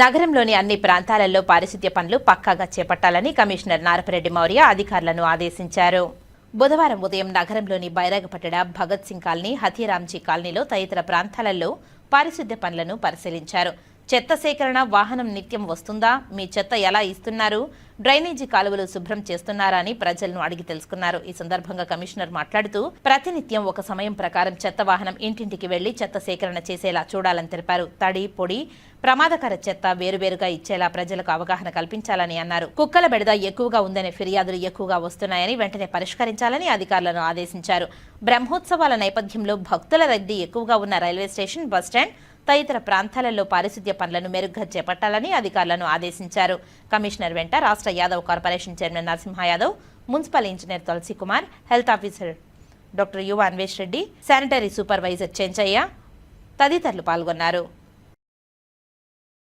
నగరంలోని అన్ని ప్రాంతాలలో పారిశుద్ధ్య పనులు పక్కాగా చేపట్టాలని కమిషనర్ నారపరెడ్డి మౌర్య అధికారులను ఆదేశించారు. బుధవారం ఉదయం నగరంలోని బైరాగపట్టడ భగత్ సింగ్ కాలనీ హతీరాంజీ కాలనీలో తదితర ప్రాంతాలలో పారిశుద్ధ్య పనులను పరిశీలించారు. చెత్త సేకరణ వాహనం నిత్యం వస్తుందా మీ చెత్త ఎలా ఇస్తున్నారు డ్రైనేజీ కాలువలు శుభ్రం చేస్తున్నారా అని ప్రజలను అడిగి తెలుసుకున్నారు. ఈ సందర్భంగా కమిషనర్ మాట్లాడుతూ ప్రతినిత్యం ఒక సమయం ప్రకారం చెత్త వాహనం ఇంటింటికి వెళ్ళి చెత్త సేకరణ చేసేలా చూడాలని తెలిపారు. తడి పొడి ప్రమాదకర చెత్త వేరువేరుగా ఇచ్చేలా ప్రజలకు అవగాహన కల్పించాలని అన్నారు. కుక్కల బెడద ఎక్కువగా ఉందనే ఫిర్యాదులు ఎక్కువగా వస్తున్నాయని వెంటనే పరిష్కరించాలని అధికారులను ఆదేశించారు. బ్రహ్మోత్సవాల నేపథ్యంలో భక్తుల రద్దీ ఎక్కువగా ఉన్న రైల్వే స్టేషన్ బస్టాండ్ తదితర ప్రాంతాలలో పారిశుద్ధ్య పనులను మెరుగ్గా చేపట్టాలని అధికారులను ఆదేశించారు. కమిషనర్ వెంట రాష్ట్ర Yadav corporation chairman Narasimha Yadav municipal engineer Tulasi Kumar health officer doctor Yuva Anvesh Reddy sanitary supervisor Chenchaiah తదితరులు పాల్గొన్నారు.